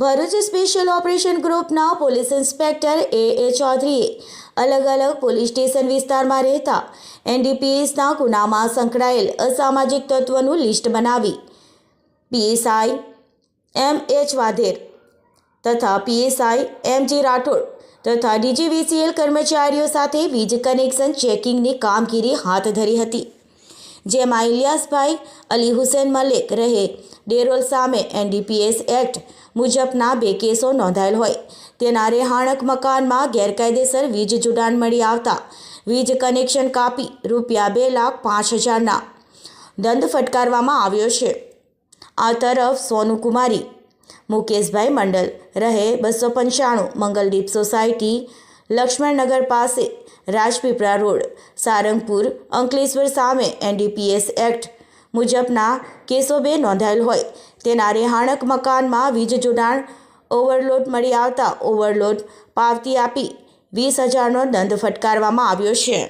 Bharuch special operation ગ્રુપના police inspector A. A. ચૌધરીએ અલગ અલગ પોલીસ સ્ટેશન વિસ્તારમાં રહેતા એનડીપીએસના ગુનામાં સંકળાયેલ અસામાજિક તત્વોનું લિસ્ટ બનાવી પીએસઆઈ એમ. એચ. વાધેર તથા પીએસઆઈ એમ. જે. રાઠોડ તથા ડીજીવીસીએલ કર્મચારીઓ સાથે વીજ કનેક્શન ચેકિંગની કામગીરી હાથ ધરી હતી. જેમાં ઇલિયાસભાઈ અલી હુસેન મલેક રહે. ડેરોલ સામે એનડીપીએસ એક્ટ મુજબના બે કેસો નોંધાયેલ હોય. તેના રેહાણક મકાનમાં ગેરકાયદેસર વીજ જોડાણ મળી આવતા વીજ કનેક્શન કાપી રૂપિયા બે લાખ પાંચ હજારના દંડ ફટકારવામાં આવ્યો છે. આ તરફ સોનુકુમારી, મુકેશભાઈ મંડલ રહે બસો પંચાણું, મંગલદીપ સોસાયટી લક્ષ્મણનગર પાસે રાજપીપળા રોડ. સારંગપુર, અંકલેશ્વર સામે એનડીપીએસ એક્ટ મુજબના કેસો બે નોંધાયેલ હોય. તેના રેહાણક મકાનમાં વીજ જોડાણ, ઓવરલોડ મળી આવતા ઓવરલોડ પાવતી આપી વીસ હજારનો દંડ ફટકારવામાં આવ્યો છે.